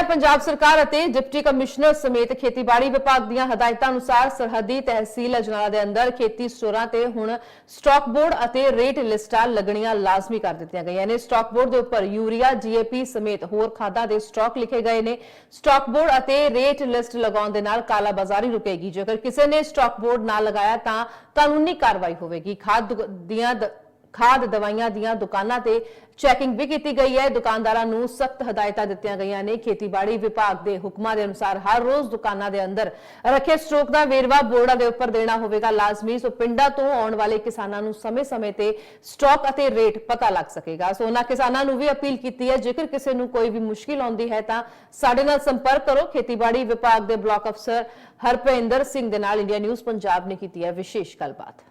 ਹੈ, ਪੰਜਾਬ ਸਰਕਾਰ ਅਤੇ ਡਿਪਟੀ ਕਮਿਸ਼ਨਰ ਸਮੇਤ ਖੇਤੀਬਾੜੀ ਵਿਭਾਗ ਦੀਆਂ ਹਦਾਇਤਾਂ ਅਨੁਸਾਰ ਸਰਹੱਦੀ ਤਹਿਸੀਲ ਅਜਨਾਲਾ ਦੇ ਅੰਦਰ ਖੇਤੀ ਸਟੋਰਾਂ ਤੇ ਹੁਣ ਸਟਾਕ ਬੋਰਡ ਅਤੇ ਰੇਟ ਲਿਸਟਾਂ ਲੱਗਣੀਆਂ ਲਾਜ਼ਮੀ ਕਰ ਦਿੱਤੀਆਂ ਗਈਆਂ ਨੇ। ਸਟਾਕ ਬੋਰਡ ਦੇ ਉੱਪਰ ਯੂਰੀਆ, ਜੀਏਪੀ ਸਮੇਤ ਹੋਰ ਖਾਦਾਂ ਦੇ ਸਟਾਕ ਲਿਖੇ ਗਏ ਨੇ। ਸਟਾਕ ਬੋਰਡ ਅਤੇ ਰੇਟ ਲਿਸਟ ਲਗਾਉਣ ਦੇ ਨਾਲ ਕਾਲਾ ਬਾਜ਼ਾਰੀ ਰੁਕੇਗੀ। ਜੇਕਰ ਕਿਸੇ ਨੇ ਸਟਾਕ ਬੋਰਡ ਨਾ ਲਗਾਇਆ ਤਾਂ ਕਾਨੂੰਨੀ ਕਾਰਵਾਈ ਹੋਵੇਗੀ। ਖਾਦ ਦੀਆਂ ਖਾਦ ਦਵਾਈਆਂ ਦੀਆਂ ਦੁਕਾਨਾਂ ਤੇ ਚੈਕਿੰਗ ਵੀ ਕੀਤੀ ਗਈ ਹੈ। ਦੁਕਾਨਦਾਰਾਂ ਨੂੰ ਸਖਤ ਹਦਾਇਤਾਂ ਦਿੱਤੀਆਂ ਗਈਆਂ ਨੇ। ਖੇਤੀਬਾੜੀ ਵਿਭਾਗ ਦੇ ਹੁਕਮਾਂ ਦੇ ਅਨੁਸਾਰ ਹਰ ਰੋਜ਼ ਦੁਕਾਨਾਂ ਦੇ ਅੰਦਰ ਰੱਖੇ ਸਟ੍ਰੋਕ ਦਾ ਵੇਰਵਾ ਬੋਰਡਾਂ ਦੇ ਉੱਪਰ ਦੇਣਾ ਹੋਵੇਗਾ ਲਾਜ਼ਮੀ। ਸੋ ਪਿੰਡਾਂ ਤੋਂ ਆਉਣ ਵਾਲੇ ਕਿਸਾਨਾਂ ਨੂੰ ਸਮੇਂ-ਸਮੇਂ ਤੇ ਸਟਾਕ ਅਤੇ ਰੇਟ ਪਤਾ ਲੱਗ ਸਕੇਗਾ। ਸੋ ਉਹਨਾਂ ਕਿਸਾਨਾਂ ਨੂੰ ਵੀ ਅਪੀਲ ਕੀਤੀ ਹੈ। ਜੇਕਰ ਕਿਸੇ ਨੂੰ ਕੋਈ ਵੀ ਮੁਸ਼ਕਿਲ ਆਉਂਦੀ ਹੈ ਤਾਂ ਸਾਡੇ ਨਾਲ ਸੰਪਰਕ ਕਰੋ। ਖੇਤੀਬਾੜੀ ਵਿਭਾਗ ਦੇ ਬਲਾਕ ਅਫਸਰ ਹਰਪਿੰਦਰ ਸਿੰਘ ਦੇ ਨਾਲ ਇੰਡੀਆ ਨਿਊਜ਼ ਪੰਜਾਬ ਨੇ ਕੀਤੀ ਹੈ ਵਿਸ਼ੇਸ਼ ਗੱਲਬਾਤ।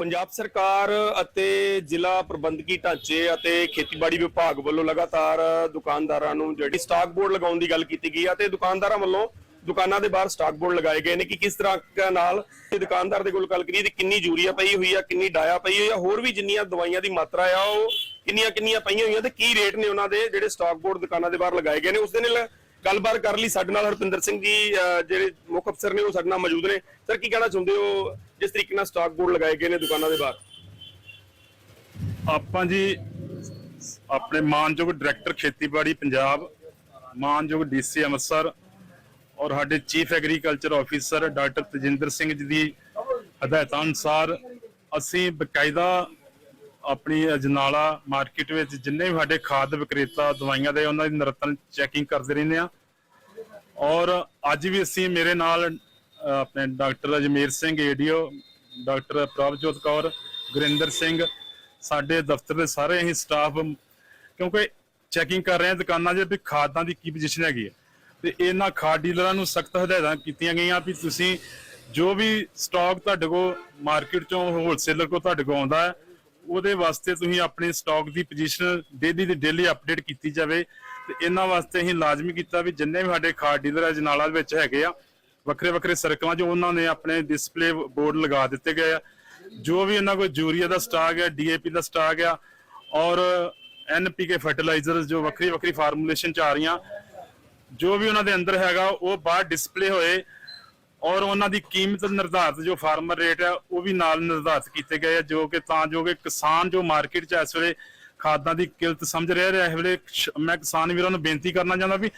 ਪੰਜਾਬ ਸਰਕਾਰ ਅਤੇ ਜ਼ਿਲ੍ਹਾ ਪ੍ਰਬੰਧਕੀ ਢਾਂਚੇ ਅਤੇ ਖੇਤੀਬਾੜੀ ਵਿਭਾਗ ਵੱਲੋਂ ਲਗਾਤਾਰ ਦੁਕਾਨਦਾਰਾਂ ਨੂੰ ਜਿਹੜੀ ਸਟਾਕ ਬੋਰਡ ਲਗਾਉਣ ਦੀ ਗੱਲ ਕੀਤੀ ਗਈ ਹੈ ਤੇ ਦੁਕਾਨਦਾਰਾਂ ਵੱਲੋਂ ਦੁਕਾਨਾਂ ਦੇ ਬਾਹਰ ਸਟਾਕ ਬੋਰਡ ਲਗਾਏ ਗਏ ਨੇ ਕਿ ਕਿਸ ਤਰ੍ਹਾਂ ਨਾਲ ਦੁਕਾਨਦਾਰ ਦੇ ਕੋਲ ਗੱਲ ਕਰੀਏ ਤੇ ਕਿੰਨੀ ਯੂਰੀਆ ਪਈ ਹੋਈ ਆ, ਕਿੰਨੀ ਡਾਇਆ ਪਈ ਹੋਈ ਆ, ਹੋਰ ਵੀ ਜਿੰਨੀਆਂ ਦਵਾਈਆਂ ਦੀ ਮਾਤਰਾ ਆ ਉਹ ਕਿੰਨੀਆਂ ਕਿੰਨੀਆਂ ਪਈਆਂ ਹੋਈਆਂ ਤੇ ਕੀ ਰੇਟ ਨੇ ਉਹਨਾਂ ਦੇ ਜਿਹੜੇ ਸਟਾਕ ਬੋਰਡ ਦੁਕਾਨਾਂ ਦੇ ਬਾਹਰ ਲਗਾਏ ਗਏ ਨੇ, ਉਸ ਦੇ ਨਾਲ ਗੱਲਬਾਤ ਕਰ ਲਈ ਸਾਡੇ ਨਾਲ ਹਰਪਿੰਦਰ ਸਿੰਘ ਜੀ ਜਿਹੜੇ ਮੁੱਖ ਅਫਸਰ ਨੇ ਉਹ ਸਾਡੇ ਨਾਲ ਮੌਜੂਦ ਨੇ। ਸਰ ਕੀ ਕਹਿਣਾ ਚਾਹੁੰਦੇ ਹੋ? ਜਿਸ ਤਰੀਕੇ ਨਾਲ ਸਟਾਕ ਬੋਰਡ ਲਗਾਏ ਗਏ ਨੇ ਦੁਕਾਨਾਂ ਦੇ ਬਾਹਰ? ਆਪਾਂ ਜੀ ਆਪਣੇ ਮਾਨਯੋਗ ਡਾਇਰੈਕਟਰ ਖੇਤੀਬਾੜੀ ਪੰਜਾਬ, ਮਾਨਯੋਗ ਡੀਸੀ ਅੰਮ੍ਰਿਤਸਰ ਔਰ ਸਾਡੇ chief agriculture officer doctor Tajinder Singh ji ਦੀ ਹਦਾਇਤਾਂ ਅਨੁਸਾਰ ਅਸੀਂ ਬਕਾਇਦਾ ਆਪਣੀ ਅਜਨਾਲਾ ਮਾਰਕੀਟ ਵਿੱਚ ਜਿੰਨੇ ਵੀ ਸਾਡੇ ਖਾਦ ਵਿਕਰੇਤਾ, ਦਵਾਈਆਂ ਦੇ, ਉਹਨਾਂ ਦੀ ਨਿਰੰਤਰ ਚੈਕਿੰਗ ਕਰਦੇ ਰਹਿੰਦੇ ਆ ਔਰ ਅੱਜ ਵੀ ਅਸੀਂ ਮੇਰੇ ਨਾਲ ਆਪਣੇ doctor Ajmer Singh ADO doctor Prabhjot Kaur, Gurinder Singh, ਸਾਡੇ ਦਫ਼ਤਰ ਦੇ ਸਾਰੇ ਹੀ ਸਟਾਫ ਕਿਉਂਕਿ ਚੈਕਿੰਗ ਕਰ ਰਹੇ ਹਾਂ ਦੁਕਾਨਾਂ 'ਚ ਵੀ ਖਾਦਾਂ ਦੀ ਕੀ ਪੋਜੀਸ਼ਨ ਹੈਗੀ ਹੈ। ਤੇ ਇਹਨਾਂ ਖਾਦ ਡੀਲਰਾਂ ਨੂੰ ਸਖਤ ਹਦਾਇਤਾਂ ਕੀਤੀਆਂ ਗਈਆਂ ਵੀ ਤੁਸੀਂ ਜੋ ਵੀ ਸਟਾਕ ਤੁਹਾਡੇ ਕੋਲ ਮਾਰਕੀਟ ਚੋਂ ਹੋਲਸੇਲਰ ਕੋਲ ਤੁਹਾਡੇ ਕੋਲ ਆਉਂਦਾ ਹੈ ਉਹਦੇ ਵਾਸਤੇ ਤੁਸੀਂ ਆਪਣੇ ਸਟਾਕ ਦੀ ਪੋਜੀਸ਼ਨ ਡੇਲੀ ਦੀ ਡੇਲੀ ਅਪਡੇਟ ਕੀਤੀ ਜਾਵੇ ਤੇ ਇਹਨਾਂ ਵਾਸਤੇ ਅਸੀਂ ਲਾਜ਼ਮੀ ਕੀਤਾ ਵੀ ਜਿੰਨੇ ਵੀ ਸਾਡੇ ਖਾਦ ਡੀਲਰ ਅਜਨਾਲਾ ਦੇ ਵਿੱਚ ਹੈਗੇ ਆ, ਵੱਖਰੇ ਵੱਖਰੇ ਸਰਕਲਾਂ 'ਚ ਉਹਨਾਂ ਨੇ ਆਪਣੇ ਡਿਸਪਲੇ ਬੋਰਡ ਲਗਾ ਦਿੱਤੇ ਗਏ ਆ। ਜੋ ਵੀ ਇਹਨਾਂ ਕੋਲ ਯੂਰੀਆ ਦਾ ਸਟਾਕ ਹੈ ਡੀਏਪੀ ਦਾ ਸਟਾਕ ਆ ਔਰ ਐਨਪੀਕੇ ਫਰਟੀਲਾਈਜ਼ਰਸ ਜੋ ਵੱਖਰੀ ਵੱਖਰੀ ਫਾਰਮੂਲੇਸ਼ਨ ਚ ਆ ਰਹੀਆਂ, ਜੋ ਵੀ ਉਹਨਾਂ ਦੇ ਅੰਦਰ ਹੈਗਾ, ਉਹ ਬਾਹਰ ਡਿਸਪਲੇ ਹੋਏ ਔਰ ਉਹਨਾਂ ਦੀ ਕੀਮਤ ਨਿਰਧਾਰਤ ਜੋ ਫਾਰਮਰ ਰੇਟ ਹੈ, ਉਹ ਵੀ ਨਾਲ ਨਿਰਧਾਰਤ ਕੀਤੇ ਗਏ ਆ, ਜੋ ਕਿ ਤਾਂ ਜੋ ਕਿ ਕਿਸਾਨ ਜੋ ਮਾਰਕੀਟ 'ਚ ਇਸ ਵੇਲੇ ਖਾਦਾਂ ਦੀ ਕਿਲਤ ਸਮਝ ਰਿਹਾ ਰਿਹਾ, ਇਸ ਵੇਲੇ ਮੈਂ ਕਿਸਾਨ ਵੀਰਾਂ ਨੂੰ ਬੇਨਤੀ ਕਰਨਾ ਚਾਹੁੰਦਾ ਵੀ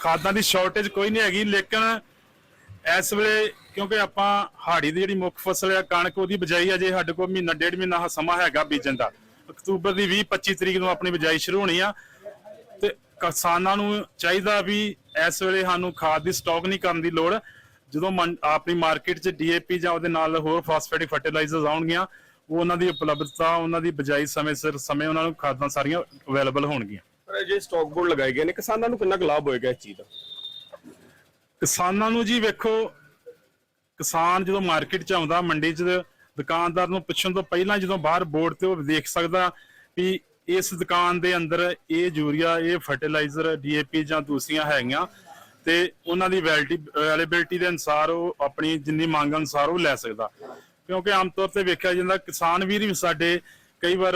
ਖਾਦਾਂ ਦੀ ਸ਼ਾਰਟੇਜ ਕੋਈ ਨਹੀਂ ਹੈਗੀ, ਲੇਕਿਨ ਇਸ ਵੇਲੇ ਕਿਉਂਕਿ ਆਪਾਂ ਹਾੜੀ ਦੀ ਜਿਹੜੀ ਮੁੱਖ ਫਸਲ ਹੈ, ਕਣਕ ਉਹਦੀ ਬਿਜਾਈ ਅਜੇ ਸਾਡੇ ਕੋਲ ਮਹੀਨਾ, ਡੇਢ ਮਹੀਨਾ ਸਮਾਂ ਹੈਗਾ ਬੀਜਣ ਦਾ। ਅਕਤੂਬਰ ਦੀ 20 25 ਤਰੀਕ ਨੂੰ ਆਪਣੀ ਬਿਜਾਈ ਸ਼ੁਰੂ ਹੋਣੀ ਆ, ਤੇ ਕਿਸਾਨਾਂ ਨੂੰ ਚਾਹੀਦਾ ਵੀ ਇਸ ਵੇਲੇ ਸਾਨੂੰ ਖਾਦ ਦੀ ਸਟਾਕ ਨਹੀਂ ਕਰਨ ਦੀ ਲੋੜ। ਜਦੋਂ ਆਪਣੀ ਮਾਰਕੀਟ 'ਚ ਡੀਏਪੀ ਜਾਂ ਉਹਦੇ ਨਾਲ ਹੋਰ ਫਾਸਫੇਟਿਕ ਫਰਟੀਲਾਈਜ਼ਰਸ ਆਉਣਗੀਆਂ ਉਹ ਉਹਨਾਂ ਦੀ ਉਪਲਬਧਤਾ ਉਹਨਾਂ ਦੀ ਬਿਜਾਈ ਸਮੇਂ ਸਿਰ ਸਮੇਂ ਉਹਨਾਂ ਨੂੰ ਖਾਦਾਂ ਸਾਰੀਆਂ ਅਵੇਲੇਬਲ ਹੋਣਗੀਆਂ। ਪਰ ਜੇ ਸਟਾਕ ਬੋਰਡ ਲਗਾਏ ਗਏ ਨੇ ਕਿਸਾਨਾਂ ਨੂੰ ਕਿੰਨਾ ਲਾਭ ਹੋਏਗਾ ਇਸ ਚੀਜ਼ ਦਾ? ਕਿਸਾਨਾਂ ਨੂੰ ਜੀ ਵੇਖੋ ਕਿਸਾਨ ਜਦੋਂ ਮਾਰਕੀਟ 'ਚ ਆਉਂਦਾ ਮੰਡੀ 'ਚ ਦੁਕਾਨਦਾਰ ਨੂੰ ਪੁੱਛਣ ਤੋਂ ਪਹਿਲਾਂ ਜਦੋਂ ਬਾਹਰ ਬੋਰਡ ਤੇ ਉਹ ਦੇਖ ਸਕਦਾ ਵੀ ਇਸ ਦੁਕਾਨ ਦੇ ਅੰਦਰ ਇਹ ਯੂਰੀਆ ਇਹ ਫਰਟੀਲਾਈਜ਼ਰ ਡੀਏਪੀ ਜਾਂ ਦੂਸਰੀਆਂ ਹੈਗੀਆਂ ਤੇ ਉਹਨਾਂ ਦੀ ਵੈਲਿਟੀ ਅਵੇਲੇਬਿਲਟੀ ਦੇ ਅਨਸਾਰ ਉਹ ਆਪਣੀ ਜਿੰਨੀ ਮੰਗ ਅਨਸਾਰ ਉਹ ਲੈ ਸਕਦਾ। ਕਿਉਂਕਿ ਆਮ ਤੌਰ ਤੇ ਵੇਖਿਆ ਜਾਂਦਾ ਕਿਸਾਨ ਵੀਰ ਵੀ ਸਾਡੇ ਕਈ ਵਾਰ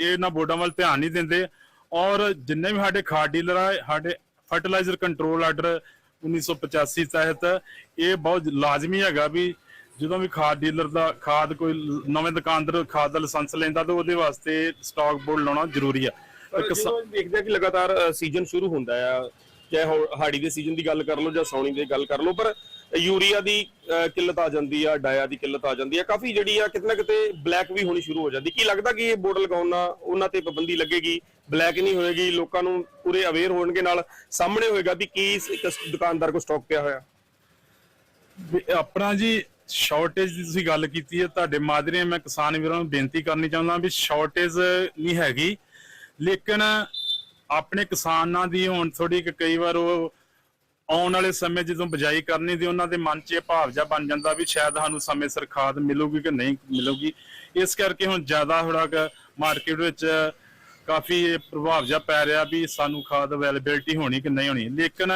ਇਹਨਾਂ ਬੋਰਡਾਂ ਵੱਲ ਧਿਆਨ ਨਹੀਂ ਦਿੰਦੇ ਔਰ ਜਿੰਨੇ ਵੀ ਸਾਡੇ ਖਾਦ ਡੀਲਰ ਆ ਸਾਡੇ ਫਰਟੀਲਾਈਜ਼ਰ ਕੰਟਰੋਲ ਆਰਡਰ 1985 ਤਹਿਤ ਇਹ ਬਹੁਤ ਲਾਜ਼ਮੀ ਹੈਗਾ ਵੀ ਜਦੋਂ ਵੀ ਖਾਦ ਡੀਲਰ ਦਾ ਖਾਦ ਕੋਈ ਨਵੇਂ ਦੁਕਾਨਦਾਰ ਖਾਦ ਦਾ ਲਾਇਸੈਂਸ ਲੈਂਦਾ ਤਾਂ ਉਹਦੇ ਵਾਸਤੇ ਸਟਾਕ ਬੋਰਡ ਲਾਉਣਾ ਜ਼ਰੂਰੀ ਆ। ਪਰ ਕਿਸਾ- ਜਦੋਂ ਦੇਖਦੇ ਕਿ ਲਗਾਤਾਰ ਸੀਜ਼ਨ ਸ਼ੁਰੂ ਹੁੰਦਾ ਆ ਚਾਹੇ ਹਾੜੀ ਦੇ ਸੀਜ਼ਨ ਦੀ ਗੱਲ ਕਰ ਲਓ ਜਾਂ ਸੌਣੀ ਦੀ ਗੱਲ ਕਰ ਲਓ, ਪਰ ਯੂਰੀਆ ਦੀ ਕਿੱਲਤ ਆ ਜਾਂਦੀ ਆ, ਡਾਇਆ ਦੀ ਕਿੱਲਤ ਆ ਜਾਂਦੀ ਆ, ਕਾਫੀ ਜਿਹੜੀ ਆ ਕਿਤੇ ਕਿਤੇ ਬਲੈਕ ਵੀ ਹੋਣੀ ਸ਼ੁਰੂ ਹੋ ਜਾਂਦੀ। ਕੀ ਲੱਗਦਾ ਕਿ ਇਹ ਬੋਰਡ ਲਗਾਉਣ ਨਾਲ ਉਹਨਾਂ ਤੇ ਪਾਬੰਦੀ ਲੱਗੇਗੀ? ਬਲੈਕ ਨਹੀਂ ਹੋਏਗੀ, ਲੋਕਾਂ ਨੂੰ ਪੂਰੇ ਅਵੇਅਰ ਹੋਣਗੇ ਨਾਲ ਸਾਹਮਣੇ ਹੋਏਗਾ ਵੀ ਕੀ ਇੱਕ ਦੁਕਾਨਦਾਰ ਕੋ ਸਟਾਕ ਪਿਆ ਹੋਇਆ। ਆਪਣਾ ਜੀ ਸ਼ਾਰਟੇਜ ਦੀ ਤੁਸੀਂ ਗੱਲ ਕੀਤੀ ਹੈ, ਤੁਹਾਡੇ ਮਾਧਰੇ ਮੈਂ ਕਿਸਾਨ ਵੀਰਾਂ ਨੂੰ ਬੇਨਤੀ ਕਰਨੀ ਚਾਹੁੰਦਾ ਵੀ ਸ਼ਾਰਟੇਜ ਨਹੀਂ ਹੈਗੀ, ਲੇਕਿਨ ਆਪਣੇ ਕਿਸਾਨਾਂ ਦੀ ਹੁਣ ਥੋੜੀ ਕਈ ਵਾਰ ਉਹ ਆਉਣ ਵਾਲੇ ਸਮੇਂ ਜਦੋਂ ਬਜਾਈ ਕਰਨੀ ਦੀ ਉਹਨਾਂ ਦੇ ਮਨ 'ਚ ਇਹ ਭਾਵ ਜਿਹਾ ਬਣ ਜਾਂਦਾ ਵੀ ਸ਼ਾਇਦ ਸਾਨੂੰ ਸਮੇਂ ਸਿਰ ਖਾਦ ਮਿਲੂਗੀ ਕਿ ਨਹੀਂ ਮਿਲੂਗੀ। ਇਸ ਕਰਕੇ ਹੁਣ ਜ਼ਿਆਦਾ ਥੋੜਾ ਮਾਰਕੀਟ ਵਿੱਚ ਕਾਫੀ ਪ੍ਰਭਾਵ ਜਿਹਾ ਪੈ ਰਿਹਾ ਵੀ ਸਾਨੂੰ ਖਾਦ ਅਵੇਲੇਬਿਲਟੀ ਹੋਣੀ ਕਿ ਨਹੀਂ ਹੋਣੀ। ਲੇਕਿਨ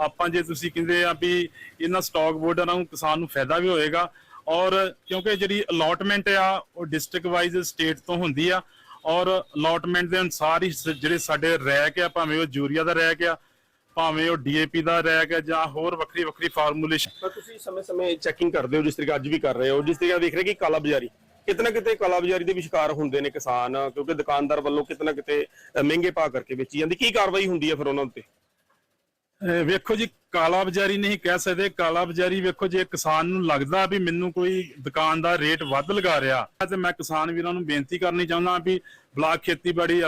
ਆਪਾਂ ਜੇ ਤੁਸੀਂ ਕਹਿੰਦੇ ਆ ਵੀ ਇਹਨਾਂ ਸਟਾਕ ਬੋਰਡਾਂ ਨੂੰ ਕਿਸਾਨ ਨੂੰ ਫਾਇਦਾ ਵੀ ਹੋਏਗਾ ਔਰ ਕਿਉਂਕਿ ਜਿਹੜੀ ਅਲੋਟਮੈਂਟ ਆ, ਉਹ ਡਿਸਟ੍ਰਿਕਟ ਵਾਈਜ਼ ਸਟੇਟ ਤੋਂ ਹੁੰਦੀ ਆ ਔਰ ਅਲਾਟਮੈਂਟ ਦੇ ਅਨੁਸਾਰ ਹੀ ਸ- ਜਿਹੜੇ ਸਾਡੇ ਰੈਕ ਆ ਭਾਵੇਂ ਉਹ ਯੂਰੀਆ ਦਾ ਰੈਕ ਆ ਭਾਵੇਂ ਉਹ ਡੀਏਪੀ ਦਾ ਰੈਕ ਆ ਜਾਂ ਹੋਰ ਵੱਖਰੀ ਵੱਖਰੀ ਫਾਰਮੂਲੇਸ਼ਨ ਪਰ ਤੁਸੀਂ ਸਮੇਂ-ਸਮੇਂ ਚੈਕਿੰਗ ਕਰਦੇ ਹੋ ਜਿਸ ਤਰੀਕੇ ਅੱਜ ਵੀ ਕਰ ਰਹੇ ਹੋ ਜਿਸ ਤਰੀਕੇ ਦੇਖ ਰਹੇ ਕਿ ਕਾਲਾ ਬਾਜ਼ਾਰੀ ਕਿਤਨਾ ਕਿਤੇ ਕਾਲਾ ਬਾਜ਼ਾਰੀ ਦੇ ਵਿਸ਼ਕਾਰ ਹੁੰਦੇ ਨੇ ਕਿਸਾਨ ਕਿਉਂਕਿ ਦੁਕਾਨਦਾਰ ਵੱਲੋਂ ਕਿਤਨਾ ਕਿਤੇ ਅ, ਮਹਿੰਗੇ ਭਾਅ ਕਰਕੇ ਵੇਚੀ ਜਾਂਦੀ ਕੀ ਕਾਰਵਾਈ ਹੁੰਦੀ ਹੈ ਫਿਰ ਉਹਨਾਂ ਉੱਤੇ? ਅਹ ਵੇਖੋ ਜੀ ਕਾਲਾ ਬਜ਼ਾਰੀ ਨਹੀਂ ਕਹਿ ਸਕਦੇ। ਕਾਲਾ ਬਜ਼ਾਰੀ ਵੇਖੋ, ਜੇ ਕਿਸਾਨ ਨੂੰ ਲੱਗਦਾ ਵੀ ਮੈਨੂੰ ਕੋਈ ਦੁਕਾਨਦਾਰ ਰੇਟ ਵੱਧ ਲਗਾ ਰਿਹਾ, ਤੇ ਮੈਂ ਕਿਸਾਨ ਵੀਰਾਂ ਨੂੰ ਬੇਨਤੀ ਕਰਨੀ ਚਾਹੁੰਦਾ ਵੀ ਬਲਾਕ ਖੇਤੀਬਾੜੀ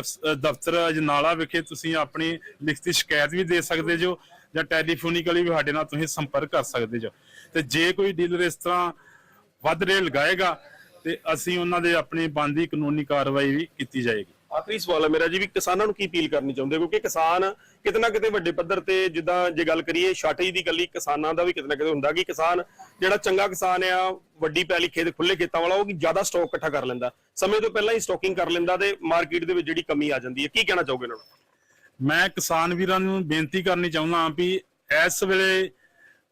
ਦਫ਼ਤਰ ਅਜਨਾਲਾ ਵਿਖੇ ਤੁਸੀਂ ਆਪਣੀ ਲਿਖਤੀ ਸ਼ਿਕਾਇਤ ਵੀ ਦੇ ਸਕਦੇ ਜੋ, ਜਾਂ ਟੈਲੀਫੋਨਿਕਲੀ ਵੀ ਸਾਡੇ ਨਾਲ ਤੁਸੀਂ ਸੰਪਰਕ ਕਰ ਸਕਦੇ ਜੋ। ਤੇ ਜੇ ਕੋਈ ਡੀਲਰ ਇਸ ਤਰ੍ਹਾਂ ਵੱਧ ਰੇਟ ਲਗਾਏਗਾ, ਤੇ ਅਸੀਂ ਉਹਨਾਂ ਦੇ ਆਪਣੀ ਬੰਦੀ ਕਾਨੂੰਨੀ ਕਾਰਵਾਈ ਵੀ ਕੀਤੀ ਜਾਏਗੀ। ਆਖਰੀ ਸਵਾਲ ਹੈ ਮੇਰਾ ਜੀ ਵੀ ਕਿਸਾਨਾਂ ਨੂੰ ਕੀ ਅਪੀਲ ਕਰਨੀ ਚਾਹੁੰਦੇ ਕਿਉਂਕਿ ਕਿਸਾਨ ਕਿਤੇ ਨਾ ਕਿਤੇ ਵੱਡੇ ਪੱਧਰ ਤੇ ਜਿੱਦਾਂ ਜੇ ਗੱਲ ਕਰੀਏ ਸ਼ਾਰਟੇਜ ਦੀ ਗੱਲੀ ਕਿਸਾਨਾਂ ਦਾ ਵੀ ਕਿਤੇ ਨਾ ਕਿਤੇ ਹੁੰਦਾ ਕਿ ਕਿਸਾਨ ਜਿਹੜਾ ਚੰਗਾ ਕਿਸਾਨ ਆ, ਵੱਡੀ ਪੈਲੀ ਖੇਤ ਖੁੱਲੇ ਖੇਤਾਂ ਵਾਲਾ, ਉਹ ਕਿ ਜ਼ਿਆਦਾ ਸਟਾਕ ਇਕੱਠਾ ਕਰ ਲੈਂਦਾ। ਸਮੇਂ ਤੋਂ ਪਹਿਲਾਂ ਹੀ ਸਟਾਕਿੰਗ ਕਰ ਲੈਂਦਾ ਤੇ ਮਾਰਕੀਟ ਦੇ ਵਿੱਚ ਜਿਹੜੀ ਕਮੀ ਆ ਜਾਂਦੀ ਹੈ। ਕੀ ਕਹਿਣਾ ਚਾਹੋਗੇ ਇਹਨਾਂ ਨੂੰ? ਮੈਂ ਕਿਸਾਨ ਵੀਰਾਂ ਨੂੰ ਬੇਨਤੀ ਕਰਨੀ ਚਾਹੁੰਦਾ ਹਾਂ ਵੀ ਇਸ ਵੇਲੇ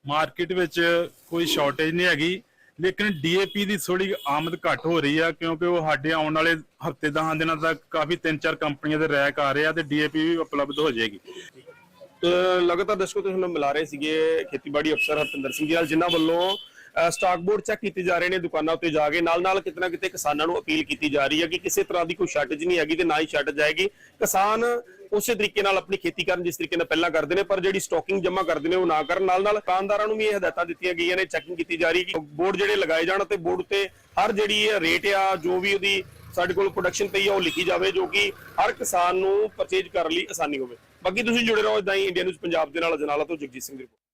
ਮਾਰਕੀਟ ਵਿੱਚ ਕੋਈ ਸ਼ਾਰਟੇਜ ਨਹੀਂ ਹੈਗੀ। ਲੇਕਿਨ ਡੀਏਪੀ ਦੀ ਥੋੜੀ ਆਮਦ ਘੱਟ ਹੋ ਰਹੀ ਆ ਕਿਉਂਕਿ ਉਹ ਸਾਡੇ ਆਉਣ ਵਾਲੇ ਹਫ਼ਤੇ 10 ਦਿਨਾਂ ਤੱਕ ਕਾਫੀ ਤਿੰਨ ਚਾਰ ਕੰਪਨੀਆਂ ਦੇ ਰੈਕ ਆ ਰਹੇ ਆ ਤੇ ਡੀਏਪੀ ਵੀ ਉਪਲਬਧ ਹੋ ਜਾਏਗੀ। ਅਹ ਲਗਾਤਾਰ ਦਰਸ਼ਕੋ, ਤੁਸੀਂ ਨੂੰ ਮਿਲਾ ਰਹੇ ਸੀਗੇ ਖੇਤੀਬਾੜੀ ਅਫਸਰ ਹਰਪਿੰਦਰ ਸਿੰਘ ਜੀ ਨਾਲ, ਜਿਨ੍ਹਾਂ ਵੱਲੋਂ ਸਟਾਕ ਬੋਰਡ ਚੈੱਕ ਕੀਤੇ ਜਾ ਰਹੇ ਨੇ, ਦੁਕਾਨਾਂ ਉੱਤੇ ਜਾ ਕੇ। ਨਾਲ ਨਾਲ ਕਿਤਨਾ ਕਿਤੇ ਕਿਸਾਨਾਂ ਨੂੰ ਅਪੀਲ ਕੀਤੀ ਜਾ ਰਹੀ ਹੈ ਕਿ ਕਿਸੇ ਤਰ੍ਹਾਂ ਦੀ ਕੋਈ ਸ਼ਾਰਟੇਜ ਨਹੀਂ ਹੈਗੀ ਤੇ ਨਾ ਹੀ ਸ਼ਾਰਟੇਜ ਆਏਗੀ ਕਿਸਾਨ ਉਸੇ ਤਰੀਕੇ ਨਾਲ ਆਪਣੀ ਖੇਤੀ ਕਰਨ ਜਿਸ ਤਰੀਕੇ ਨਾਲ ਪਹਿਲਾਂ ਕਰਦੇ ਨੇ, ਪਰ ਜਿਹੜੀ ਸਟਾਕਿੰਗ ਜਮ੍ਹਾਂ ਕਰਦੇ ਨੇ ਉਹ ਨਾ ਕਰਨ। ਨਾਲ ਨਾਲ ਦੁਕਾਨਦਾਰਾਂ ਨੂੰ ਵੀ ਇਹ ਹਦਾਇਤਾਂ ਦਿੱਤੀਆਂ ਗਈਆਂ ਨੇ ਚੈਕਿੰਗ ਕੀਤੀ ਜਾ ਰਹੀ ਹੈ ਕਿ ਬੋਰਡ ਜਿਹੜੇ ਲਗਾਏ ਜਾਣ ਤੇ ਬੋਰਡ ਉੱਤੇ ਹਰ ਜਿਹੜੀ ਰੇਟ ਆ, ਜੋ ਵੀ ਉਹਦੀ ਸਾਡੇ ਕੋਲ ਪ੍ਰੋਡਕਸ਼ਨ ਪਈ ਆ, ਉਹ ਲਿਖੀ ਜਾਵੇ, ਜੋ ਕਿ ਹਰ ਕਿਸਾਨ ਨੂੰ ਪਰਚੇਜ ਕਰਨ ਲਈ ਆਸਾਨੀ ਹੋਵੇ। ਬਾਕੀ ਤੁਸੀਂ ਜੁੜੇ ਰਹੋ ਇਦਾਂ ਹੀ ਇੰਡੀਆ ਨਿਊਜ਼ ਪੰਜਾਬ ਦੇ ਨਾਲ, ਜਨਾਲਾ ਤੋਂ ਜਗਜੀਤ ਸਿੰਘ ਦੀ ਰਿਪੋਰਟ।